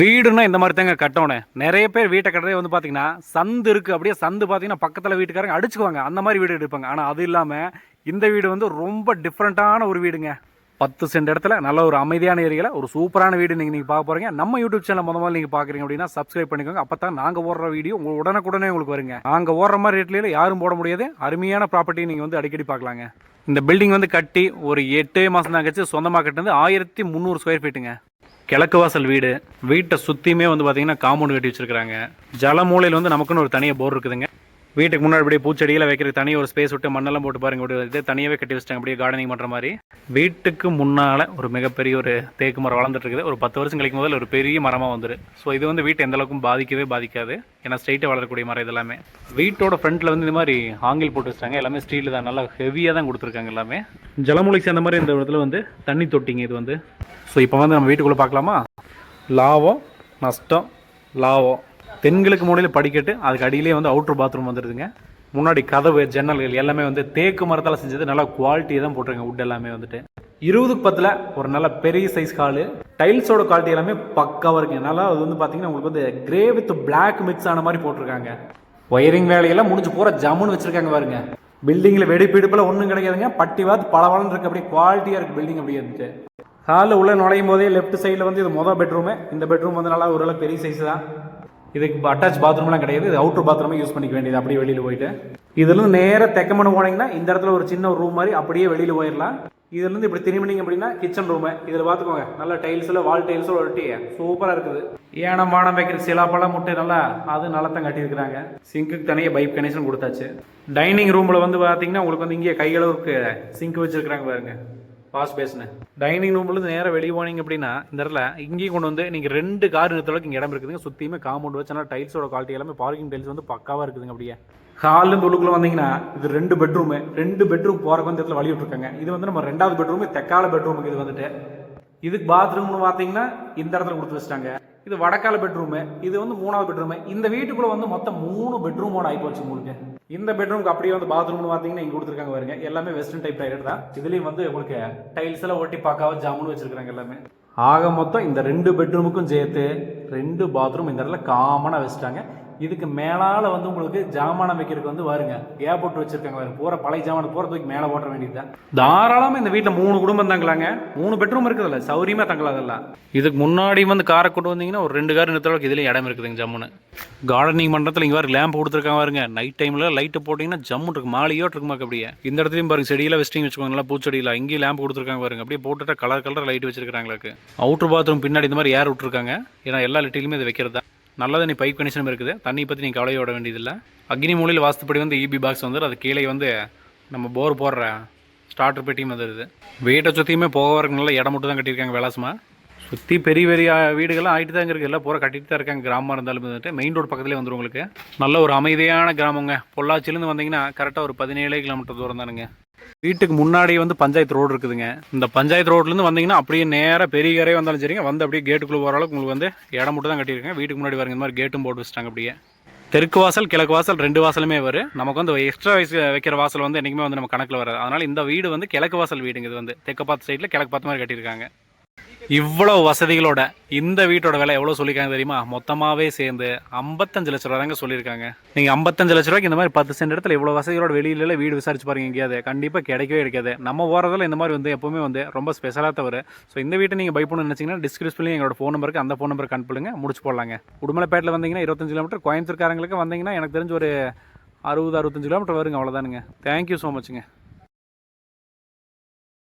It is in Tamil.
வீடுன்னா இந்த மாதிரி தாங்க கட்டணும் நிறைய பேர் வீட்டை கட்டுறதே வந்து பார்த்தீங்கன்னா சந்து இருக்குது அப்படியே சந்து பார்த்தீங்கன்னா பக்கத்தில் வீட்டுக்காரங்க அடிச்சுக்குவாங்க. அந்த மாதிரி வீடு எடுப்பாங்க. ஆனால் அது இல்லாமல் இந்த வீடு வந்து ரொம்ப டிஃப்ரெண்ட்டான ஒரு வீடுங்க. பத்து சென்ட் இடத்துல நல்ல ஒரு அமைதியான ஏரியாவில் ஒரு சூப்பரான வீடு நீங்கள் நீங்கள் பார்க்க போகிறீங்க நம்ம யூடியூப் சேனல் முத முதல்ல நீங்கள் பார்க்குறீங்க அப்படின்னா சப்ஸ்கிரைப் பண்ணிக்கோங்க. அப்போ தான் நாங்கள் ஓடுற வீடியோ உடனுக்குடனே உங்களுக்கு வருங்க. நாங்கள் ஓடுற மாதிரி ரேட்லையும் யாரும் போட முடியாது. அருமையான ப்ராப்பர்ட்டி நீங்கள் வந்து அடிக்கடி பார்க்கலாங்க. இந்த பில்டிங் வந்து கட்டி ஒரு எட்டே மாதம் தான் கழிச்சு சொந்தமாக கட்டினது ஆயிரத்தி முந்நூறு ஸ்கொயர் ஃபீட்டுங்க கிழக்கு வாசல் வீடு. வீட்டை சுற்றியுமே வந்து பார்த்தீங்கன்னா காம்பவுண்ட் கட்டி வச்சிருக்காங்க ஜல மூலையில் வந்து நமக்குன்னு ஒரு தனியாக போர் இருக்குதுங்க. வீட்டுக்கு முன்னாடி அப்படியே பூச்செடியில் வைக்கிற தனியாக ஒரு ஸ்பேஸ் விட்டு மண்ணெல்லாம் போட்டு பாருங்க. ஒரு இதே தனியாகவே கட்டி வச்சிட்டாங்க. அப்படியே கார்டனிங் பண்ணுற மாதிரி. வீட்டுக்கு முன்னால் ஒரு மிகப்பெரிய ஒரு தேக்கு மரம் வளர்ந்துட்டு இருக்குது. ஒரு பத்து வருஷம் கழிக்கும் போதில் ஒரு பெரிய மரமாக வந்துரு. ஸோ இது வந்து வீட்டை எந்த அளவுக்கும் பாதிக்கவே பாதிக்காது. ஏன்னா ஸ்ட்ரைட்டாக வளரக்கூடிய மரம் இதெல்லாமே வீட்டோட ஃப்ரண்ட்டில் வந்து இந்த மாதிரி ஆங்கில் போட்டு வச்சிட்டாங்க. எல்லாமே ஸ்டீலில் தான். நல்லா ஹெவியாக தான் கொடுத்துருக்காங்க எல்லாமே. ஜலமூலிக்கு சேர்ந்த மாதிரி இந்த இடத்துல வந்து தண்ணி தொட்டிங்க இது வந்து. ஸோ இப்போ வந்து நம்ம வீட்டுக்குள்ளே பார்க்கலாமா? லாபம் நஷ்டம் லாபம். தென்கிழக்கு மூலையில் படிக்கட்டு அதுக்கு அடியிலே வந்து அவுட்ரு பாத்ரூம் வந்துடுதுங்க முன்னாடி கதவு ஜன்னல்கள் எல்லாமே வந்து தேக்கு மரத்தால் செஞ்சது. நல்லா குவாலிட்டியாக தான் போட்டிருங்க வுட் எல்லாமே வந்துட்டு. இருபதுக்கு பத்தில் ஒரு நல்ல பெரிய சைஸ் ஹாலு டைல்ஸோட குவாலிட்டி எல்லாமே பக்காவாக இருக்குங்க. நல்லா அது வந்து பார்த்தீங்கன்னா உங்களுக்கு வந்து கிரே வித் பிளாக் மிக்ஸ் ஆன மாதிரி போட்டிருக்காங்க. ஒயரிங் வேலையெல்லாம் முடிஞ்சு பூரா ஜம்முன்னு வச்சுருக்காங்க பாருங்க. பில்டிங்கில் வெடிப்பிடிப்பில் ஒன்றும் கிடைக்காதுங்க பட்டி வாத்து பளபளன்னு இருக்க. அப்படியே குவாலிட்டியாக இருக்குது பில்டிங் அப்படியே இருந்துட்டு ஹாலில் உள்ளே நுழையும் போதே லெஃப்ட் சைடில் வந்து இது மொதல் பெட்ரூமு இந்த பெட்ரூம் வந்து நல்லா ஓரளவு பெரிய சைஸ் தான். இதுக்கு அட்டாச் பாத்ரூம்லாம் கிடையாது. இது அவுட்டர் பாத்ரூமே யூஸ் பண்ணிக்க வேண்டியது. அப்படியே வெளியில் போயிட்டு. இதுலேருந்து நேராக தெக்கமனு போனீங்கன்னா இந்த இடத்துல ஒரு சின்ன ஒரு ரூம் மாதிரி அப்படியே வெளியில் போயிடலாம் இதுலேருந்து இப்படி திரும்பினீங்க அப்படின்னா கிச்சன் ரூமு இதில் பார்த்துக்கோங்க நல்ல டைல்ஸில் வால் டைல்ஸில் ஒட்டி. சூப்பராக இருக்குது. ஏனம் வானம் வைக்கிற சிலாப்பழம் முட்டை நல்லா அது நலத்தம் கட்டியிருக்கிறாங்க. சிங்க்குக்கு தனியாக பைப் கனெக்ஷன் கொடுத்தாச்சு. டைனிங் ரூமில் வந்து பார்த்தீங்கன்னா உங்களுக்கு வந்து இங்கே கைகளவுக்கு சிங்க் வச்சுருக்குறாங்க பாருங்கள் பாஸ் பேசுனேன் டைனிங் ரூம்லேருந்து நேராக வெளியே போனீங்க அப்படின்னா இந்த இடத்துல இங்கேயும் கொண்டு வந்து நீங்கள் ரெண்டு கார் நிறுத்தளவுக்கு இங்கே இடம் இருக்குதுங்க. சுற்றியுமே காம்பவுண்ட் வச்சு ஆனால் டைல்ஸோட குவாலிட்டி எல்லாமே பார்க்கிங் டைல்ஸ் வந்து பக்காவாக இருக்குதுங்க அப்படியே. ஹாலில் உள்ளுக்குள்ள வந்தீங்கன்னா இது ரெண்டு பெட்ரூமு ரெண்டு பெட்ரூம் போகிறக்கு வந்து இடத்துல வழி விட்டுருக்காங்க. இது வந்து நம்ம ரெண்டாவது பெட்ரூமு தெக்கால பெட்ரூமுக்கு இது வந்துட்டு. இதுக்கு பாத்ரூம்னு பார்த்தீங்கன்னா இந்த இடத்துல கொடுத்து வச்சிட்டாங்க. இது வடக்கால பெட்ரூமு இது வந்து மூணாவது பெட்ரூமு இந்த வீட்டுக்குள்ள வந்து மொத்தம் மூணு பெட்ரூமோட ஆயிப்போச்சு உங்களுக்கு. இந்த பெட்ரூமுக்கு அப்படியே வந்து பாத்ரூம்னு பார்த்தீங்கன்னா இங்கே கொடுத்துருக்காங்க பாருங்க. எல்லாமே வெஸ்டர்ன் டைப் டைலர் தான். இதுலேயும் வந்து உங்களுக்கு டைல்ஸ் எல்லாம் ஒட்டி பார்க்காம ஜாமுன்னு வச்சிருக்காங்க எல்லாமே. ஆக மொத்தம் இந்த ரெண்டு பெட்ரூமுக்கும் சேர்த்து ரெண்டு பாத்ரூம் இந்த இடத்துல காமனாக வச்சுட்டாங்க. இதுக்கு மேலால வந்து உங்களுக்கு ஜாமானம் வைக்கிறதுக்கு வந்து பாருங்க கேப் போட்டு வச்சிருக்காங்க வேறு பூரா பழைய ஜாமான் போகிற தூக்கி மேலே போட்ட வேண்டியதுதான். தாராளமாக இந்த வீட்டில் மூணு குடும்பம் தங்கலாங்க. மூணு பெட்ரூம் இருக்குதுல்ல சௌரியமாக தங்கலாம் அதெல்லாம். இதுக்கு முன்னாடி வந்து காரை கொண்டு வந்தீங்கன்னா ஒரு ரெண்டு கார் நிறுத்தளவுக்கு இதுலேயும் இடம் இருக்குதுங்க ஜம்முன்னு. கார்டனிங் பண்ணுறதுல இங்கே வேறு லேம்ப் கொடுத்துருக்காங்க பாருங்க. நைட் டைமில் லைட்டு போட்டிங்கன்னா ஜம்மு இருக்கு. மாலையோட்டு இருக்குமா அப்படியே. இந்த இடத்துலையும் பாருங்க செடியெல்லாம் வெஸ்டிங் வச்சுக்கோங்க நல்லா பூச்செடியில் இங்கேயும் லேம்ப் கொடுத்துருக்காங்க பாருங்க. அப்படியே போட்டுட்டா கலர் கலர் லைட் வச்சிருக்காங்களுக்கு அவுட்ரு பாத்ரூம் பின்னாடி இந்த மாதிரி ஏர் விட்டுருக்காங்க. ஏன்னா எல்லா லிட்டிலுமே இது வைக்கிறது? தான் நல்ல தண்ணி பைப் கனெக்ஷனும் இருக்குது. தண்ணி பற்றி நீங்கள் கவலையை விட வேண்டியதில்லை. அக்னி மூலையில் வாஸ்துப்படி வந்து இபி பாக்ஸ் வந்து அது கீழே வந்து நம்ம போர் போடுற ஸ்டார்டர் பெட்டியும் வந்துடுது வீட்டை சுற்றியுமே போக வரக்கு இடம் மட்டும் தான் கட்டியிருக்காங்க விலாசமாக சுற்றி பெரிய பெரிய வீடுகள்லாம் ஆகிட்டு தான் இருக்குது எல்லாம் பூரா கட்டிட்டு தான் இருக்காங்க. கிராமமாக இருந்தாலும் வந்துட்டு மெயின் ரோடு பக்கத்துலேயே வந்துடும் உங்களுக்கு. நல்ல ஒரு அமைதியான கிராமங்க. பொள்ளாச்சிலேருந்து வந்தீங்கன்னா கரெக்டாக ஒரு பதினேழு கிலோமீட்டர் தூரம் தானுங்க. வீட்டுக்கு முன்னாடி வந்து பஞ்சாயத்து ரோடு இருக்குதுங்க. இந்த பஞ்சாயத்து ரோட்லேருந்து வந்தீங்கன்னா அப்படியே நேராக பெரிய கரையே வந்தாலும் சரிங்க. வந்து அப்படியே கேட்டுக்குள்ளே போகிற அளவுக்கு உங்களுக்கு வந்து இடம் மட்டும் தான் கட்டியிருக்கேன். வீட்டுக்கு முன்னாடி வரங்க இந்த மாதிரி கேட்டும் போட்டு வச்சிட்டாங்க அப்படியே. தெற்கு வாசல் கிழக்கு வாசல் ரெண்டு வாசலுமே வரும் நமக்கு வந்து எக்ஸ்ட்ரா வயசு வைக்கிற வாசல் வந்து என்றைக்குமே வந்து நம்ம கணக்கில் வராது. அதனால் இந்த வீடு வந்து கிழக்கு வாசல் வீடுங்க இது வந்து. தெற்கு பார்த்து சைடில் கிழக்கு பார்த்த மாதிரி கட்டியிருக்காங்க. இவ்வளோ வசதிகளோட இந்த வீட்டோட விலை எவ்வளோ சொல்லியிருக்காங்க தெரியுமா? மொத்தமாகவே சேர்ந்து ஐம்பத்தஞ்சு லட்ச ரூபா தாங்க சொல்லியிருக்காங்க. நீங்கள் ஐம்பத்தஞ்சு லட்ச ரூபாய்க்கு இந்த மாதிரி பத்து சென்ட் இடத்துல இவ்வளோ வசதிகளோட வெளியில வீடு விசாரிச்சு பாருங்க எங்கேயாவது. கண்டிப்பாக கிடைக்கவே கிடைக்காது. நம்ம போகிறதுல இந்த மாதிரி வந்து எப்பவுமே வந்து ரொம்ப ஸ்பெஷலாக தவிர ஸோ இந்த வீட்டை நீங்கள் பை பண்ணணும்னு நினச்சிங்கன்னா டிஸ்கிரிப்ஷன்லேயும் எங்களோட ஃபோன் நம்பருக்கு அந்த ஃபோன் நம்பருக்கு அனுப்பிடுங்க முடிச்சு போடலாங்க. உடுமலைப்பேட்டில் வந்தீங்கன்னா இருபத்தஞ்சு கிலோமீட்டர். கோயம்புத்தூர்காரங்களுக்கு வந்தீங்கன்னா எனக்கு தெரிஞ்ச ஒரு அறுபது அறுபத்தஞ்சு கிலோமீட்டர் வருங்க. அவ்வளோதானுங்க தேங்க்யூ ஸோ மச்சுங்க